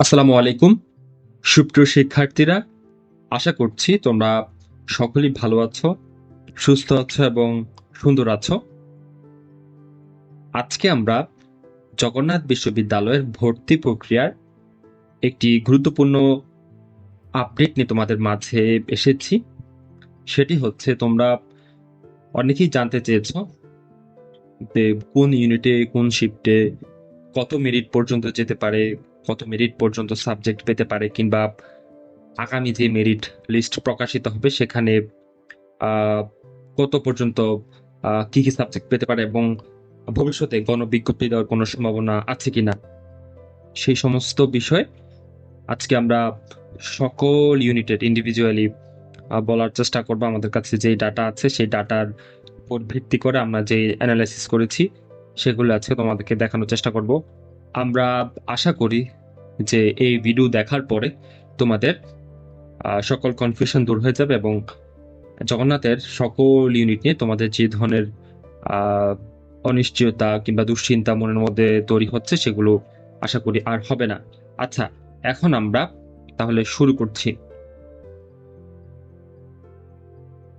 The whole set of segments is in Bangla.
আসসালামু আলাইকুম। সুপ্রিয় শিক্ষার্থীরা, আশা করছি তোমরা সকলেই ভালো আছো, সুস্থ আছো এবং সুন্দর আছো। আজকে আমরা জগন্নাথ বিশ্ববিদ্যালয়ের ভর্তি প্রক্রিয়ার একটি গুরুত্বপূর্ণ আপডেট নিয়ে তোমাদের মাঝে এসেছি। সেটি হচ্ছে তোমরা অনেকেই জানতে চেয়েছো যে কোন ইউনিটে কোন শিফটে কত মিনিট পর্যন্ত যেতে পারে কত মেরিট পর্যন্ত সাবজেক্ট পেতে পারে কিংবা আগামী যে মেরিট লিস্ট প্রকাশিত হবে সেখানে কত পর্যন্ত কি কি সাবজেক্ট পেতে পারে এবং ভবিষ্যতে গণবিজ্ঞপ্তি দেওয়ার কোনো সম্ভাবনা আছে কি না সেই সমস্ত বিষয় আজকে আমরা সকল ইউনিটেড ইন্ডিভিজুয়ালি বলার চেষ্টা করব। আমাদের কাছে যে ডাটা আছে সেই ডাটার উপর ভিত্তি করে আমরা যে অ্যানালাইসিস করেছি, সেগুলো আছে তোমাদেরকে দেখানোর চেষ্টা করব। আমরা আশা করি যে এই ভিডিও দেখার পরে তোমাদের সকল কনফিউশন দূর হয়ে যাবে এবং জগন্নাথের সকল ইউনিট নিয়ে তোমাদের যে ধরনের অনিশ্চয়তা কিংবা দুশ্চিন্তা মনের মধ্যে তৈরি হচ্ছে সেগুলো আশা করি আর হবে না। আচ্ছা এখন আমরা তাহলে শুরু করছি।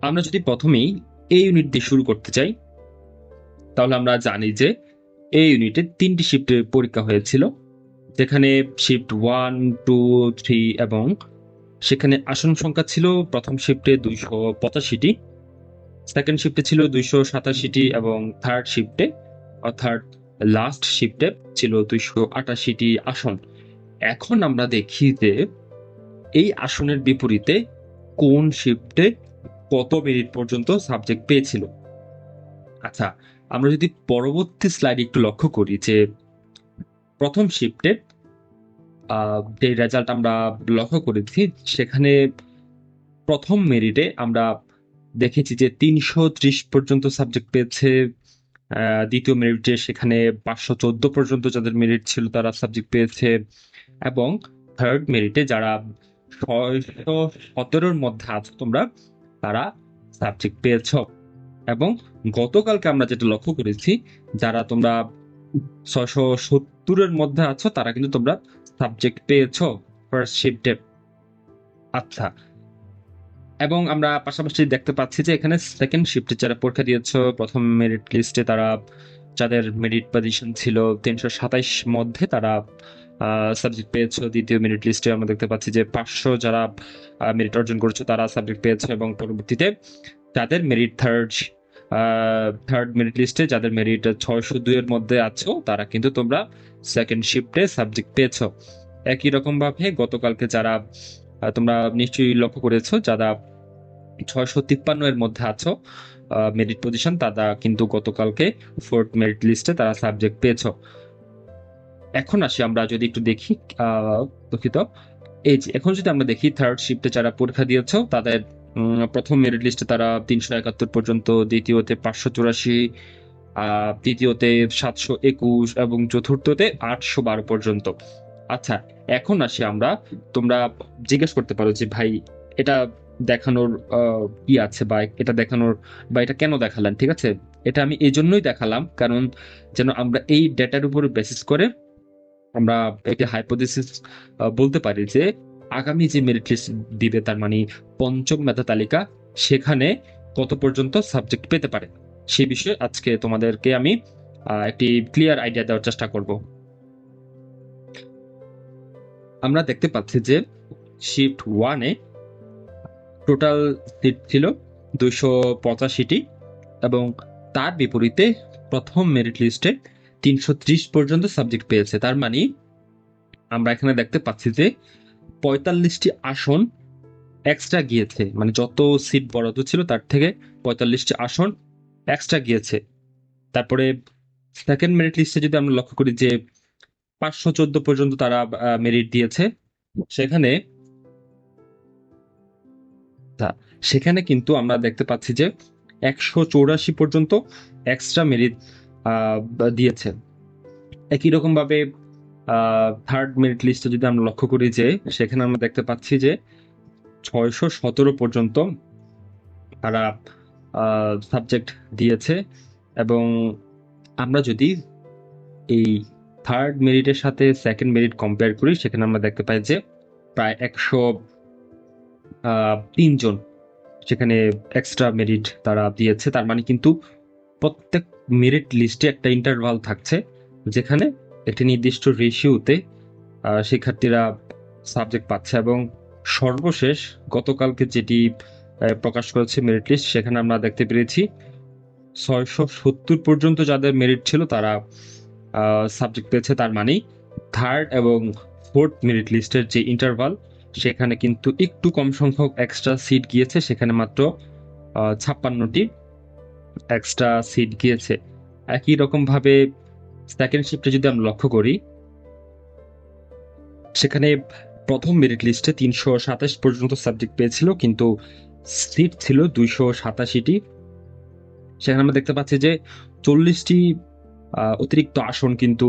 আমরা যদি প্রথমেই এই ইউনিট দিয়ে শুরু করতে চাই, তাহলে আমরা জানি যে এই ইউনিটে তিনটি শিফটের পরীক্ষা হয়েছিল, যেখানে শিফট ওয়ান টু থ্রি এবং সেখানে আসন সংখ্যা ছিল প্রথম শিফটে দুইশো পঁচাশিটি সেকেন্ড শিফটে ছিল দুইশো সাতাশিটি এবং থার্ড শিফটে অর্থাৎ লাস্ট শিফটে ছিল দুইশো আটাশিটি আসন। এখন আমরা দেখি যে এই আসনের বিপরীতে কোন শিফটে কত মিনিট পর্যন্ত সাবজেক্ট পেয়েছিল। আচ্ছা আমরা যদি পরবর্তী স্লাইড একটু লক্ষ্য করি যে প্রথম শিফটে যে রেজাল্ট আমরা লক্ষ্য করেছি, সেখানে প্রথম মেরিটে আমরা দেখেছি যে তিনশো ত্রিশ পর্যন্ত সাবজেক্ট পেয়েছে। দ্বিতীয় মেরিটে সেখানে পাঁচশো চোদ্দ পর্যন্ত যাদের মেরিট ছিল তারা সাবজেক্ট পেয়েছে। এবং থার্ড মেরিটে যারা ছয়শো সতেরোর মধ্যে আছো তোমরা, তারা সাবজেক্ট পেয়েছ। এবং গতকালকে আমরা যেটা লক্ষ্য করেছি, যারা তোমরা ছশো সত্তরের মধ্যে আছো, তারা কিন্তু তোমরা সাবজেক্ট পেয়েছ ফার্স্ট শিফটে আচ্ছা। এবং আমরা পাশাপাশি দেখতে পাচ্ছি যে এখানে সেকেন্ড শিফটে যারা পরীক্ষা দিয়েছ, প্রথম মেরিট লিস্টে তারা, যাদের মেরিট পজিশন ছিল তিনশো সাতাইশ মধ্যে তারা সাবজেক্ট পেয়েছ। দ্বিতীয় মেরিট লিস্টে আমরা দেখতে পাচ্ছি যে পাঁচশো যারা মেরিট অর্জন করেছ, তারা সাবজেক্ট পেয়েছ এবং পরবর্তীতে যাদের মেরিট থার্ড থার্ড মেরিট লিস্টে যাদের মেরিট ছয়শো দুইয়ের মধ্যে আছো, তারা কিন্তু তোমরা সেকেন্ড শিফটে সাবজেক্ট পেয়েছ। একই রকম ভাবে গতকালকে যারা তোমরা নিশ্চয়ই লক্ষ্য করেছ, যারা ছয়শো তিপ্পান্ন এর মধ্যে আছো মেরিট পজিশন তারা কিন্তু গতকালকে ফোর্থ মেরিট লিস্টে তারা সাবজেক্ট পেয়েছ। এখন আসি আমরা যদি একটু দেখি দুঃখিত। এই এখন যদি আমরা দেখি থার্ড শিফটে যারা পরীক্ষা দিয়েছ, তাদের প্রথম মেরিট লিস্টে তারা তিনশো একাত্তর পর্যন্ত, দ্বিতীয়তে পাঁচশো চুরাশি তৃতীয়তে সাতশো একুশ এবং চতুর্থতে আটশো বারো পর্যন্ত। আচ্ছা এখন আসি আমরা। তোমরা জিজ্ঞেস করতে পারো যে, ভাই, এটা দেখানোর কি আছে বা এটা দেখানোর বা এটা কেন দেখালেন, ঠিক আছে? এটা আমি এই জন্যই দেখালাম, কারণ যেন আমরা এই ডেটার উপর বেসিস করে আমরা একটি হাইপোথিসিস বলতে পারি যে আগামী যে মেরিট লিস্ট দিবে তার মানে পঞ্চম মেধা তালিকা, সেখানে কত পর্যন্ত সাবজেক্ট পেতে পারে? সেই বিষয়ে আজকে তোমাদেরকে আমি একটি ক্লিয়ার আইডিয়া দেওয়ার চেষ্টা করব। আমরা দেখতে পাচ্ছি যে শিফট ওয়ানে টোটাল সিট ছিল দুইশো পঁচাশিটি এবং তার বিপরীতে প্রথম মেরিট লিস্টে তিনশো ত্রিশ পর্যন্ত সাবজেক্ট পেয়েছে। তার মানে আমরা এখানে দেখতে পাচ্ছি যে পঁয়তাল্লিশটি আসন এক্সট্রা গিয়েছে। মানে যত সিট বরাদ্দ ছিল তার থেকে পঁয়তাল্লিশটি আসন এক্সট্রা গিয়েছে। তারপরে সেকেন্ড মেরিট লিস্টে যদি আমরা লক্ষ্য করি যে পাঁচশো চোদ্দ পর্যন্ত তারা মেরিট দিয়েছে, সেখানে সেখানে কিন্তু আমরা দেখতে পাচ্ছি যে একশো চৌরাশি পর্যন্ত এক্সট্রা মেরিট দিয়েছে। একই রকম ভাবে থার্ড মেরিট লিস্টে যদি আমরা লক্ষ্য করি যে, সেখানে আমরা দেখতে পাচ্ছি যে ছয়শো সতেরো পর্যন্ত তারা সাবজেক্ট দিয়েছে এবং আমরা যদি এই থার্ড মেরিটের সাথে সেকেন্ড মেরিট কম্পেয়ার করি, সেখানে আমরা দেখতে পাই যে প্রায় একশো তিনজন সেখানে এক্সট্রা মেরিট তারা দিয়েছে। তার মানে কিন্তু প্রত্যেক মেরিট লিস্টে একটা ইন্টারভাল থাকছে, যেখানে একটি নির্দিষ্ট রেশিওতে শিক্ষার্থীরা সাবজেক্ট পাচ্ছে এবং সর্বশেষ গতকালকে যেটি প্রকাশ করেছে মেরিট লিস্ট সেখানে আমরা দেখতে পেরেছি ছয়শো সত্তর পর্যন্ত যাদের মেরিট ছিল তারা সাবজেক্ট পেয়েছে তার মানেই থার্ড এবং ফোর্থ মেরিট লিস্টের যে ইন্টারভাল সেখানে কিন্তু একটু কম সংখ্যক এক্সট্রা সিট গিয়েছে, সেখানে মাত্র ছাপ্পান্নটি এক্সট্রা সিট গিয়েছে। একই রকম ভাবে সেকেন্ড শিফটে যদি আমরা লক্ষ্য করি, সেখানে প্রথম মেরিট লিস্টে তিনশো সাতাশ পর্যন্ত সাবজেক্ট পেয়েছিল, কিন্তু সিট ছিল দুইশো সাতাশিটি। সেখানে আমরা দেখতে পাচ্ছি যে চল্লিশটি অতিরিক্ত আসন কিন্তু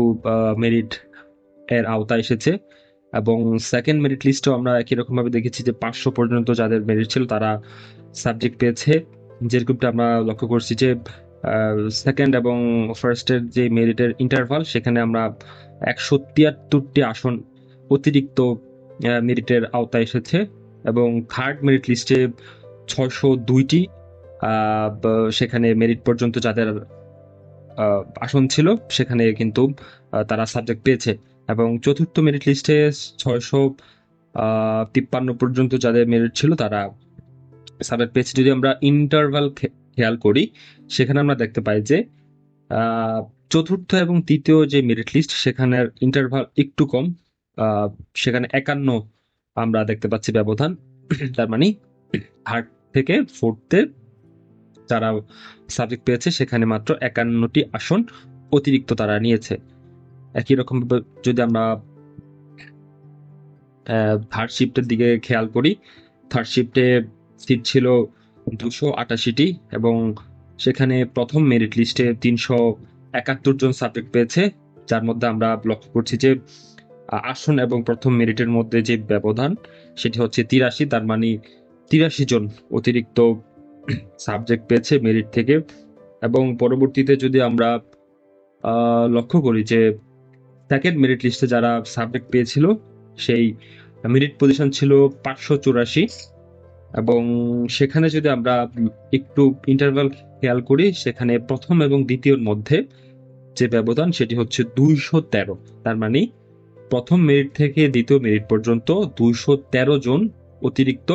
মেরিট এর আওতায় এসেছে। এবং সেকেন্ড মেরিট লিস্টেও আমরা একই রকম ভাবে দেখেছি যে পাঁচশো পর্যন্ত যাদের মেরিট ছিল তারা সাবজেক্ট পেয়েছে। যেরকমটা আমরা লক্ষ্য করছি যে সেকেন্ড এবং ফার্স্টের যে মেরিটের ইন্টারভাল সেখানে আমরা একশো তিয়াত্তরটি আসন অতিরিক্ত মেরিটের আওতায় এসেছে এবং থার্ড মেরিট লিস্টে ছয়শো দুইটি সেখানে মেরিট পর্যন্ত যাদের আসন ছিল, সেখানে কিন্তু তারা সাবজেক্ট পেয়েছে। এবং চতুর্থ মেরিট লিস্টে ছয়শো তিপ্পান্ন পর্যন্ত যাদের মেরিট ছিল, তারা সাবজেক্ট পেয়েছে। যদি আমরা ইন্টারভাল খেয়াল করি, সেখানে আমরা দেখতে পাই যে চতুর্থ এবং তৃতীয় যে মেরিট লিস্ট সেখানের ইন্টারভাল একটু কম সেখানে একান্ন আমরা দেখতে পাচ্ছি ব্যবধান, তার মানে থার্ড থেকে ফোর্থে যারা সাবজেক্ট পেয়েছে, সেখানে মাত্র একান্নটি আসন অতিরিক্ত তারা নিয়েছে। একই রকম যদি আমরা থার্ড শিফটের দিকে খেয়াল করি থার্ড শিফটে সিট ছিল দুশো আটাশিটি এবং সেখানে প্রথম মেরিট লিস্টে তিনশো একাত্তর জন সাবজেক্ট পেয়েছে, যার মধ্যে আমরা লক্ষ্য করছি যে আসন এবং প্রথম মেরিটের মধ্যে যে ব্যবধান, সেটি হচ্ছে তিরাশি, তার মানে তিরাশি জন অতিরিক্ত সাবজেক্ট পেয়েছে মেরিট থেকে এবং পরবর্তীতে যদি আমরা লক্ষ্য করি যে সেকেন্ড মেরিট লিস্টে যারা সাবজেক্ট পেয়েছিল, সেই মেরিট পজিশন ছিল পাঁচশো চুরাশি। এবং সেখানে যদি আমরা একটু ইন্টারভাল খেয়াল করি, সেখানে প্রথম এবং দ্বিতীয়র মধ্যে যে ব্যবধান, সেটি হচ্ছে দুইশো তেরো। তার মানে প্রথম মেরিট থেকে দ্বিতীয় মেরিট পর্যন্ত দুইশো তেরো জন অতিরিক্ত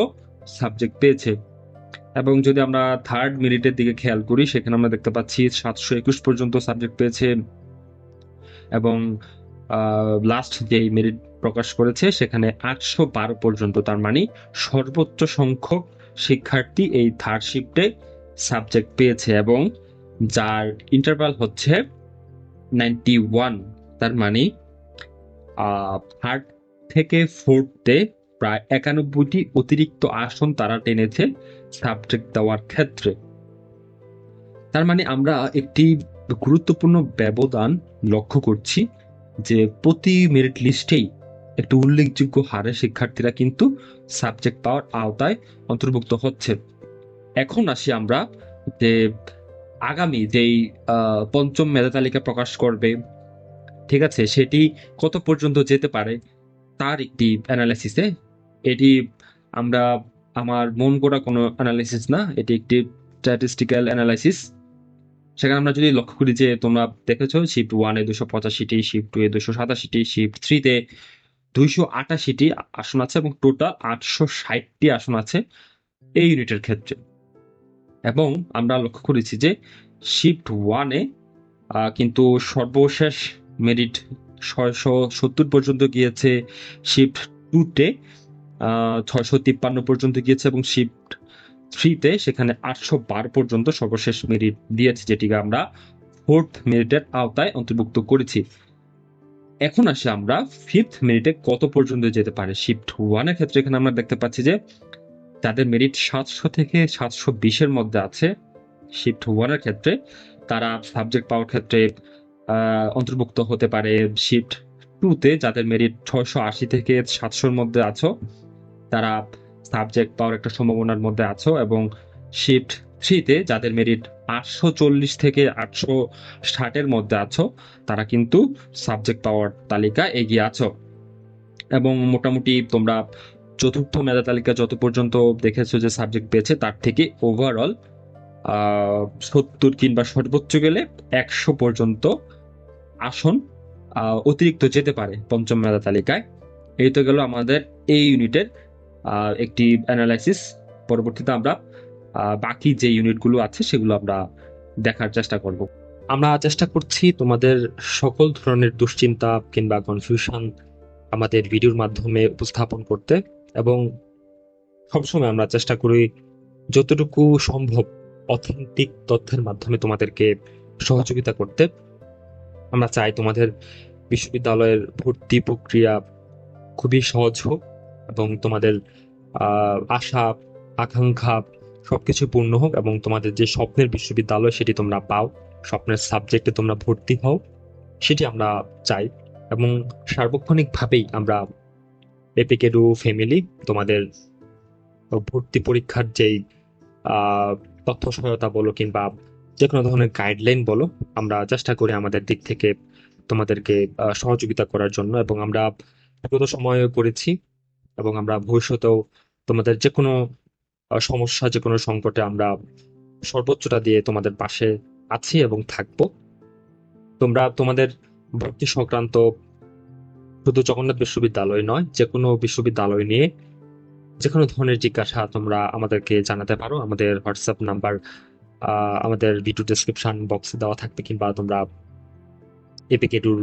সাবজেক্ট পেয়েছে। এবং যদি আমরা থার্ড মেরিটের দিকে খেয়াল করি, সেখানে আমরা দেখতে পাচ্ছি সাতশো একুশ পর্যন্ত সাবজেক্ট পেয়েছে এবং লাস্ট যে মেরিট প্রকাশ করেছে, সেখানে আটশো বারো পর্যন্ত তার মানে সর্বোচ্চ সংখ্যক শিক্ষার্থী এই থার্ড শিফটে সাবজেক্ট পেয়েছে এবং যার ইন্টারভাল হচ্ছে নাইনটি ওয়ান তার মানে থার্ড থেকে ফোর্থে প্রায় একানব্বইটি অতিরিক্ত আসন তারা টেনেছে সাবজেক্ট দেওয়ার ক্ষেত্রে। তার মানে আমরা একটি গুরুত্বপূর্ণ ব্যবধান লক্ষ্য করছি যে প্রতি মেরিট লিস্টেই একটি উল্লেখযোগ্য হারে শিক্ষার্থীরা কিন্তু সাবজেক্ট পাওয়ার আওতায় অন্তর্ভুক্ত হচ্ছে। এখন আসি আমরা যে আগামী যেই পঞ্চম মেধা তালিকা প্রকাশ করবে, ঠিক আছে, সেটি কত পর্যন্ত যেতে পারে তার একটি অ্যানালাইসিসে এটি আমরা, আমার মন করা কোনো অ্যানালাইসিস না, এটি একটি স্ট্যাটিস্টিক্যাল অ্যানালাইসিস সেখানে আমরা যদি লক্ষ্য করি যে তোমরা দেখেছ শিফট ওয়ানে দুশো পঁচাশিটি শিফট টু এ দুশো সাতাশিটি শিফট থ্রিতে দুইশো আটাশিটি আসন আছে এবং টোটাল আটশো ষাটটি আসন আছে এই ইউনিটের ক্ষেত্রে। এবং আমরা লক্ষ্য করেছি যে শিফট ওয়ানে কিন্তু সর্বশেষ মেরিট ছয়শো সত্তর পর্যন্ত গিয়েছে শিফট টুতে ছয়শো তিপ্পান্ন পর্যন্ত গিয়েছে এবং শিফট থ্রিতে সেখানে আটশো বার পর্যন্ত সর্বশেষ মেরিট দিয়েছে, যেটিকে আমরা ফোর্থ মেরিটের আওতায় অন্তর্ভুক্ত করেছি। এখন আসি আমরা ফিফথ মেরিটে কত পর্যন্ত যেতে পারে? শিফট ওয়ানের ক্ষেত্রে এখানে আমরা দেখতে পাচ্ছি যে তাদের মেরিট সাতশো থেকে সাতশো বিশের মধ্যে আছে। শিফট ওয়ানের ক্ষেত্রে তারা সাবজেক্ট পাওয়ার ক্ষেত্রে অন্তর্ভুক্ত হতে পারে। শিফট টুতে যাদের মেরিট ছয়শো আশি থেকে সাতশোর মধ্যে আছো, তারা সাবজেক্ট পাওয়ার একটা সম্ভাবনার মধ্যে আছো এবং শিফট থ্রিতে যাদের মেরিট আটশো চল্লিশ থেকে আটশো ষাটের মধ্যে আছো, তারা কিন্তু সাবজেক্ট পাওয়ার তালিকা এগিয়ে আছো। এবং মোটামুটি তোমরা চতুর্থ মেধা তালিকা যত পর্যন্ত দেখেছ যে সাবজেক্ট পেয়েছে, তার থেকে ওভারঅল সত্তর কিংবা সর্বোচ্চ গেলে একশো পর্যন্ত আসন অতিরিক্ত যেতে পারে পঞ্চম মেধা তালিকায়। এই তো গেল আমাদের এই ইউনিটের একটি অ্যানালাইসিস পরবর্তীতে আমরা বাকি যে ইউনিটগুলো আছে সেগুলো আমরা দেখার চেষ্টা করব। আমরা চেষ্টা করছি তোমাদের সকল ধরনের দুশ্চিন্তা কিংবা কনফিউশন আমাদের ভিডিওর মাধ্যমে উপস্থাপন করতে এবং সবসময় আমরা চেষ্টা করি যতটুকু সম্ভব অথেন্টিক তথ্যের মাধ্যমে তোমাদেরকে সহযোগিতা করতে। আমরা চাই তোমাদের বিশ্ববিদ্যালয়ের ভর্তি প্রক্রিয়া খুবই সহজ হোক এবং তোমাদের আশা, আকাঙ্ক্ষা সবকিছু পূর্ণ হোক এবং তোমাদের যে স্বপ্নের বিশ্ববিদ্যালয় সেটি তোমরা পাও, স্বপ্নের সাবজেক্টে তোমরা ভর্তি হও, সেটি আমরা চাই এবং সার্বক্ষণিকভাবেই আমরা এপিকেডু ফ্যামিলি তোমাদের ভর্তি পরীক্ষার যেই তথ্য সহায়তা বলো কিংবা যে কোনো ধরনের গাইডলাইন বলো, আমরা চেষ্টা করি আমাদের দিক থেকে তোমাদেরকে সহযোগিতা করার জন্য এবং আমরা বিগত সময়ে করেছি এবং আমরা ভবিষ্যতেও তোমাদের যে কোনো সমস্যা যে কোনো সংকটে আমরা সর্বোচ্চটা দিয়ে তোমাদের পাশে আছি এবং থাকব। তোমরা তোমাদের ভর্তি সংক্রান্ত শুধু জগন্নাথ বিশ্ববিদ্যালয় নয়, যে কোনো বিশ্ববিদ্যালয় নিয়ে যে কোনো ধরনের জিজ্ঞাসা তোমরা আমাদেরকে জানাতে পারো। আমাদের হোয়াটসঅ্যাপ নাম্বার আমাদের ভিডিও ডেসক্রিপশন বক্সে দেওয়া থাকবে, কিংবা তোমরা এপিকেটুর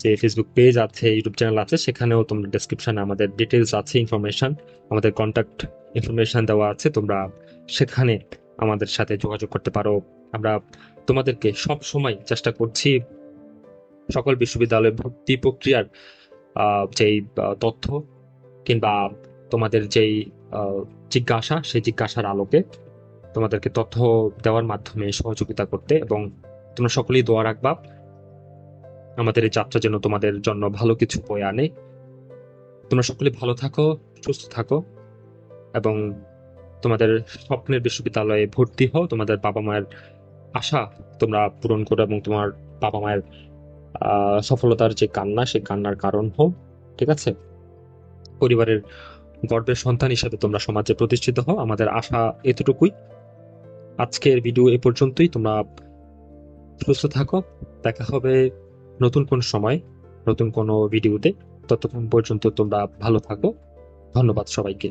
যে ফেসবুক পেজ আছে ইউটিউব চ্যানেল আছে, সেখানেও তোমরা ডেসক্রিপশনে আমাদের ডিটেলস আছে ইনফরমেশন আমাদের কন্ট্যাক্ট ইনফরমেশন দেওয়া আছে, তোমরা সেখানে আমাদের সাথে যোগাযোগ করতে পারো। আমরা তোমাদেরকে সব সময় চেষ্টা করছি সকল বিশ্ববিদ্যালয়ে ভর্তি প্রক্রিয়ার যেই তথ্য কিংবা তোমাদের যেই জিজ্ঞাসা, সেই জিজ্ঞাসার আলোকে তোমাদেরকে তথ্য দেওয়ার মাধ্যমে সহযোগিতা করতে এবং তোমরা সকলেই দোয়া রাখবা। আমাদের এই যাত্রা যেন তোমাদের জন্য ভালো কিছু বয়ে আনে। তোমরা সকলে ভালো থাকো, সুস্থ থাকো। এবং তোমাদের স্বপ্নের বিশ্ববিদ্যালয়ে ভর্তি হও, তোমাদের বাবা মায়ের আশা তোমরা পূরণ করো এবং তোমার বাবা মায়ের সফলতার যে কান্না, সেই কান্নার কারণ হও, ঠিক আছে? পরিবারের গর্বের সন্তান হিসাবে তোমরা সমাজে প্রতিষ্ঠিত হও, আমাদের আশা এতটুকুই। আজকের ভিডিও এ পর্যন্তই, তোমরা সুস্থ থাকো, দেখা হবে নতুন কোন সময়, নতুন কোনো ভিডিওতে, ততক্ষণ পর্যন্ত তোমরা ভালো থাকো, ধন্যবাদ সবাইকে।